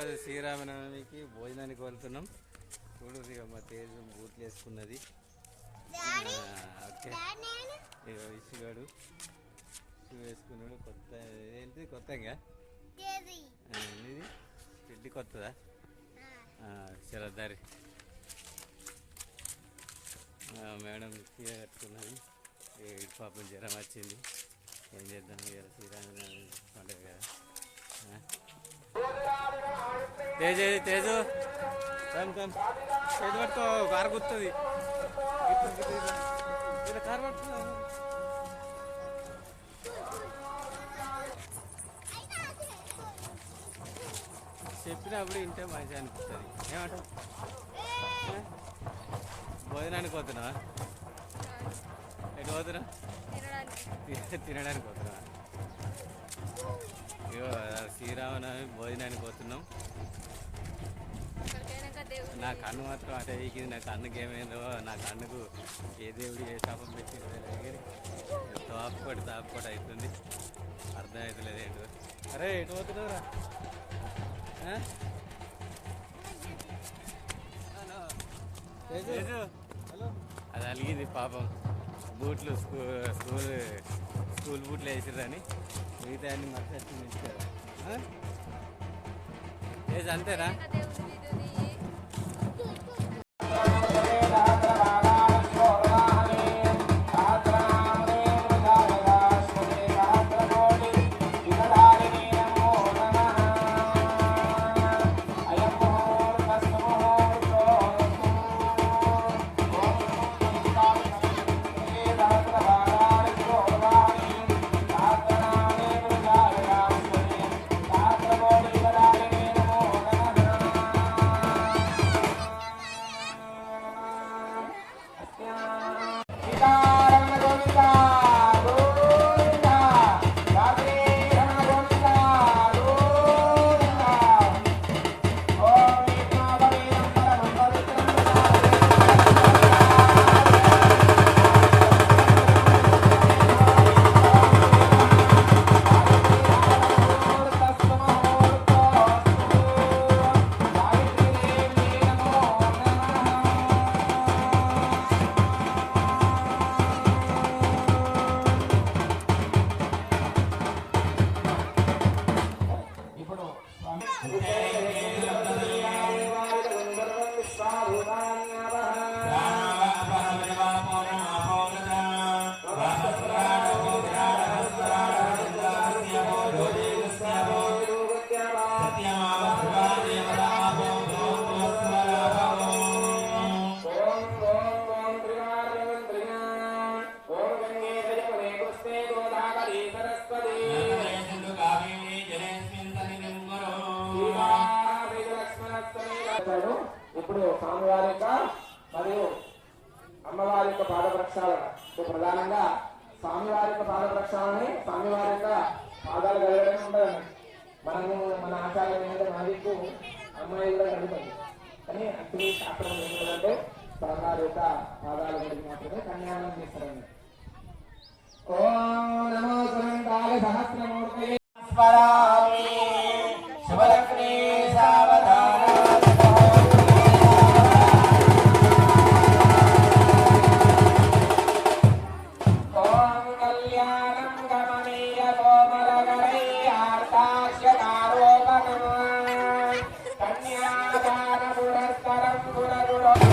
ఈరోజు శ్రీరామనవమికి భోజనానికి వెళ్తున్నాం. చూడు ఇక మా తేజ బూట్లు వేసుకున్నది. ఓకే ఇసుగాడు. షూ వేసుకున్నాడు కొత్త ఏంటి కొత్త ఇంకా కొత్తదా? చాలా దారి. మేడం చీర కట్టుకున్నది. పాపం జ్వరం వచ్చింది. ఏం చేద్దాం శ్రీరామనవమి? తేజు తేజు. చేతి పట్టుకో కారు గుర్తుంది. కారు చెప్పినప్పుడు వింటే మంచిగా అనిపిస్తుంది. ఏమంటావు? ఆ? భోజనానికి పోతున్నావా? ఎటు పోతున్నావు? తినడానికి పోతున్నావా? ఇగో శ్రీరామనవమి భోజనానికి పోతున్నాం. నా కన్ను మాత్రం అటే ఎక్కింది నా కన్నుకి ఏమైందో నా కన్నుకు ఏ దేవుడు ఏ శాపం పెట్టిందో తాపుకోటి తాపుకోటి అవుతుంది. అర్థం అవుతలేదు ఏంటో. అరే ఎటు పోతున్నావురా. అది అలిగింది పాపం. బూట్లు స్కూల్ స్కూల్ స్కూల్ బూట్లు వేసిర్రని మిగతా అన్ని మట్టి వచ్చి అంతేనా? Bye. ఇప్పుడు స్వామివారి యొక్క మరియు అమ్మవారి యొక్క పాద ప్రధానంగా స్వామివారి యొక్క పాద స్వామివారి యొక్క పాదాలు కలగడమే ఉండదండి మనము మన ఆచారం ఏంటంటే నదికు అమ్మాయి కూడా కలుగుతుంది కానీ అట్టి శాస్త్రం ఏంటంటే స్వామివారి యొక్క పాదాలు కలిగి మాత్రమే కన్యానం చేస్తారండి. ఓం నమో సహస్రమూర్తి స్వరా Agora, agora.